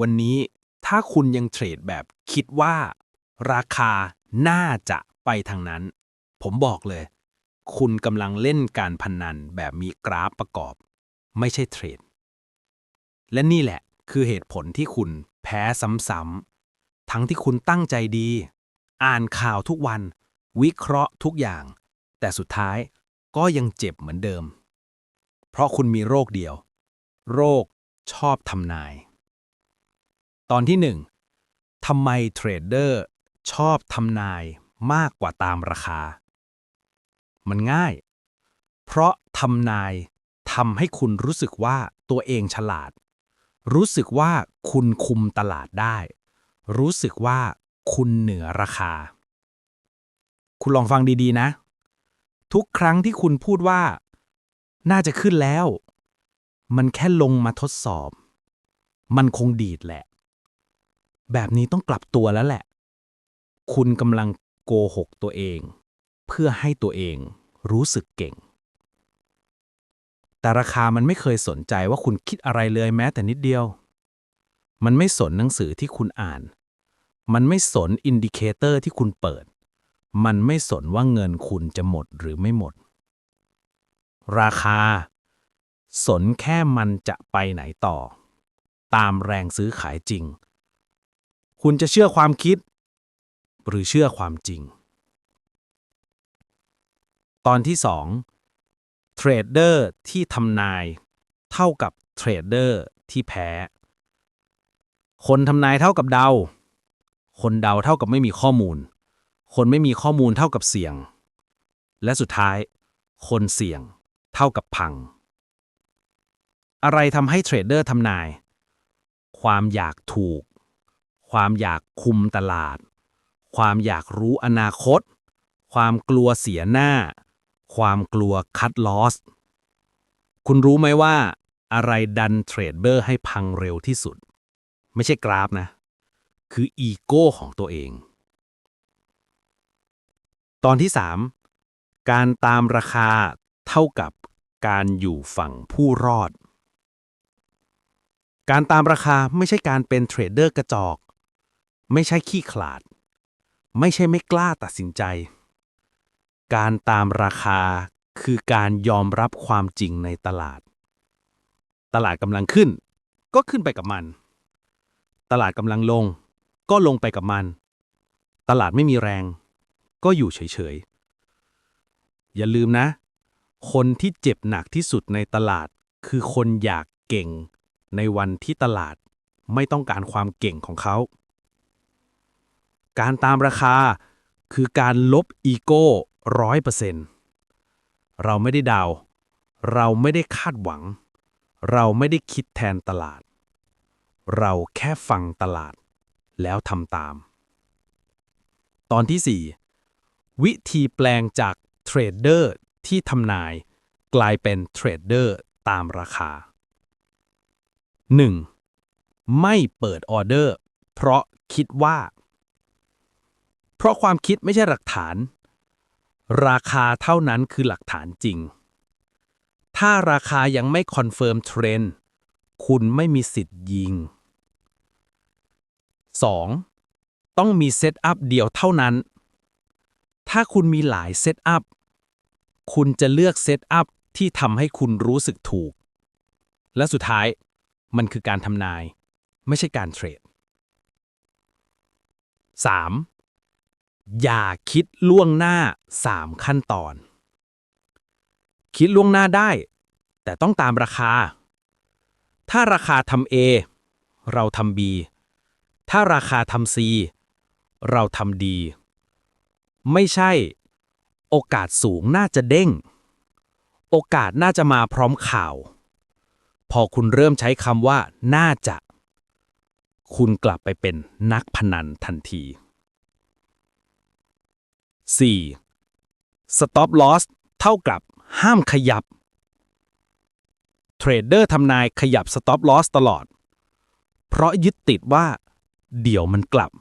วันนี้ถ้าคุณยังเทรดแบบคิดว่า ราคาน่าจะไปทางนั้น ผมบอกเลย คุณกำลังเล่นการพนันแบบมีกราฟประกอบ ไม่ใช่เทรด และนี่แหละคือเหตุผลที่คุณแพ้ซ้ำๆทั้งที่คุณตั้งใจดี อ่านข่าวทุกวัน วิเคราะห์ทุกอย่าง แต่สุดท้ายก็ยังเจ็บเหมือนเดิม เพราะคุณมีโรคเดียว โรคชอบทำนาย ตอนที่หนึ่งทำไมเทรดเดอร์ชอบทำนายมากกว่าตามราคา มันง่าย เพราะทำนายทำให้คุณรู้สึกว่าตัวเองฉลาด รู้สึกว่าคุณคุมตลาดได้ รู้สึกว่าคุณเหนือราคา คุณลองฟังดีๆนะ ทุกครั้งที่คุณพูดว่า น่าจะขึ้นแล้ว มันแค่ลงมาทดสอบ มันคงดีดแหละ แบบนี้ต้องกลับตัวแล้วแหละ คุณกำลังโกหกตัวเอง เพื่อให้ตัวเองรู้สึกเก่ง แต่ราคามันไม่เคยสนใจว่าคุณคิดอะไรเลยแม้แต่นิดเดียว มันไม่สนหนังสือที่คุณอ่าน มันไม่สนอินดิเคเตอร์ที่คุณเปิด มันไม่สนว่าเงินคุณจะหมดหรือไม่หมด ราคา สนแค่มันจะไปไหนต่อ ตามแรงซื้อขายจริง คุณจะเชื่อความคิด หรือเชื่อความจริง ตอนที่ 2 เทรดเดอร์ที่ทำนาย เท่ากับเทรดเดอร์ที่แพ้ คนทำนายเท่ากับเดา คนเดาเท่ากับไม่มีข้อมูล คนไม่มีข้อมูลเท่ากับเสี่ยง และสุดท้าย คนเสี่ยงเท่ากับพัง อะไรทำให้เทรดเดอร์ทำนาย ความอยากถูก ความอยากคุมตลาด ความอยากรู้อนาคต ความกลัวเสียหน้า ความกลัวคัดลอส คุณรู้ไหมว่า อะไรดันเทรดเดอร์ให้พังเร็วที่สุด ไม่ใช่กราฟนะ คืออีโก้ของตัวเอง ตอนที่ 3 การตามราคาเท่ากับการอยู่ฝั่งผู้รอดการตามราคาไม่ใช่การเป็นเทรดเดอร์กระจอก ไม่ใช่ขี้ขลาด ไม่ใช่ไม่กล้าตัดสินใจ การตามราคาคือการยอมรับความจริงในตลาด ตลาดกำลังขึ้น ก็ขึ้นไปกับมัน ตลาดกำลังลง ก็ลงไปกับมัน ตลาดไม่มีแรง ก็อยู่เฉยๆ อย่าลืมนะ คนที่เจ็บหนักที่สุดในตลาด คือคนอยากเก่งในวันที่ตลาดไม่ต้องการความเก่งของเขา การตามราคาคือการลบอีโก้ร้อยเปอร์เซ็นต์เราไม่ได้ดาว เราไม่ได้คาดหวัง เราไม่ได้คิดแทนตลาด เราแค่ฟังตลาด แล้วทำตาม ตอนที่ 4 วิธีแปลงจากเทรดเดอร์ที่ทำนายกลายเป็นเทรดเดอร์ตามราคา 1. ไม่เปิดออเดอร์ เพราะคิดว่า เพราะความคิดไม่ใช่หลักฐาน ราคาเท่านั้นคือหลักฐานจริง ถ้าราคายังไม่คอนเฟิร์มเทรนด์คุณไม่มีสิทธิ์ยิง 2. ต้องมีเซตอัพเดียวเท่านั้น ถ้าคุณมีหลายเซตอัพ คุณจะเลือกเซตอัพที่ทำให้คุณรู้สึกถูก และสุดท้ายมันคือการทำนาย ไม่ใช่การเทรด 3. อย่าคิดล่วงหน้า 3 ขั้นตอน คิดล่วงหน้าได้ แต่ต้องตามราคา ถ้าราคาทำ A เราทำ B ถ้าราคาทำ C เราทำ D ไม่ใช่ โอกาสสูงน่าจะเด้ง โอกาสน่าจะมาพร้อมข่าว พอคุณเริ่มใช้คำว่า น่าจะ คุณกลับไปเป็นนักพนันทันที 4. Stop loss เท่ากับห้ามขยับ เทรดเดอร์ทำนายขยับ stop loss ตลอด เพราะยึดติดว่า เดี๋ยวมันกลับ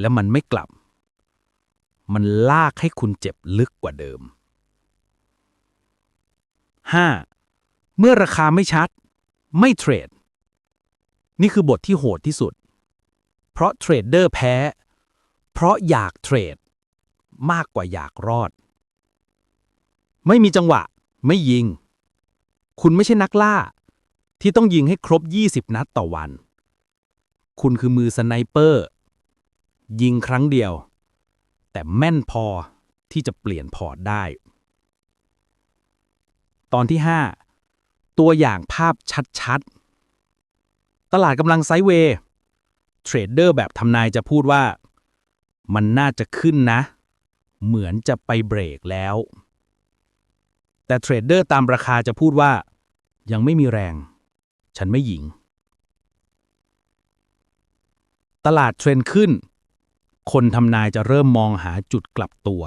และมันไม่กลับ มันลากให้คุณเจ็บลึกกว่าเดิม 5. เมื่อราคาไม่ชัด ไม่เทรด นี่คือบทที่โหดที่สุด เพราะเทรดเดอร์แพ้ เพราะอยากเทรด มากกว่าอยากรอด ไม่มีจังหวะ ไม่ยิง คุณไม่ใช่นักล่า ที่ต้องยิงให้ครบ 20 นัดต่อวัน คุณคือมือสไนเปอร์ ยิงครั้งเดียว แต่แม่นพอที่จะเปลี่ยนพอร์ตได้ ตอนที่ 5 ตัวอย่างภาพชัดๆ ตลาดกำลังไซด์เวย์เทรดเดอร์แบบทำนายจะพูดว่า มันน่าจะขึ้นนะ เหมือนจะไปเบรกแล้ว แต่เทรดเดอร์ตามราคาจะพูดว่า ยังไม่มีแรง ฉันไม่หญิง ตลาดเทรนขึ้น คนทำนายจะเริ่มมองหาจุดกลับตัว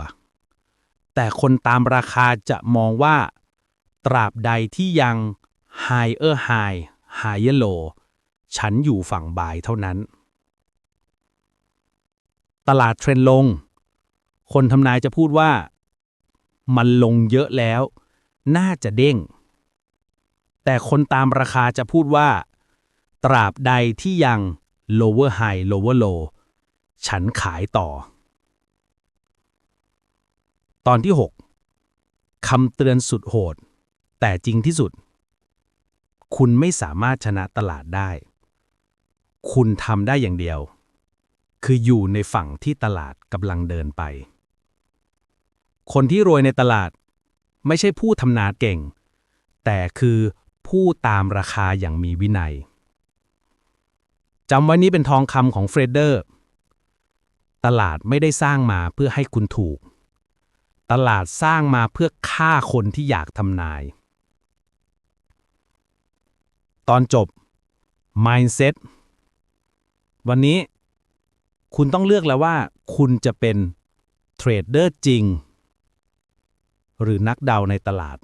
แต่คนตามราคาจะมองว่า ตราบใดที่ยัง higher high higher low ฉันอยู่ฝั่งบายเท่านั้น ตลาดเทรนลง คนทำนายจะพูดว่า มันลงเยอะแล้ว น่าจะเด้ง แต่คนตามราคาจะพูดว่า ตราบใดที่ยัง lower high lower low ฉันขายต่อ ตอนที่ 6 คำเตือนสุดโหด แต่จริงที่สุด คุณไม่สามารถชนะตลาดได้ คุณทำได้อย่างเดียว คืออยู่ในฝั่งที่ตลาดกำลังเดินไป คนที่รวยในตลาด ไม่ใช่ผู้ทำนาเก่ง แต่คือผู้ตามราคาอย่างมีวินัยจำไว้นี้เป็นทองคำของเฟรดเดอร์ ตลาดไม่ได้สร้างมาเพื่อให้คุณถูก ตลาดสร้างมาเพื่อฆ่าคนที่อยากทำนาย ตอนจบ mindset วันนี้ คุณต้องเลือกแล้วว่า คุณจะเป็นเทรดเดอร์จริง หรือนักเดาในตลาด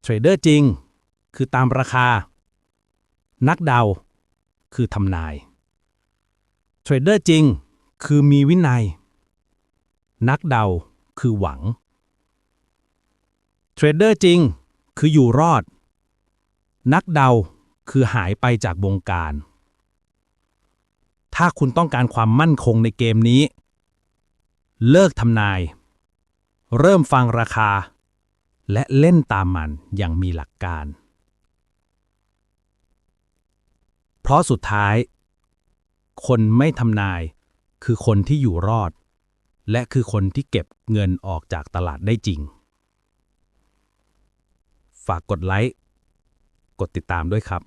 เทรดเดอร์จริง คือตามราคา นักเดา คือทำนาย เทรดเดอร์จริง คือมีวินัย นักเดา คือหวัง เทรดเดอร์จริง คืออยู่รอด นักเดา คือหายไปจากวงการ ถ้าคุณต้องการความมั่นคงในเกมนี้ เลิกทำนาย เริ่มฟังราคา และเล่นตามมันอย่างมีหลักการ เพราะสุดท้าย คนไม่ทำนายคือคนที่อยู่รอด และคือคนที่เก็บเงินออกจากตลาดได้จริง ฝากกดไลค์ กดติดตามด้วยครับ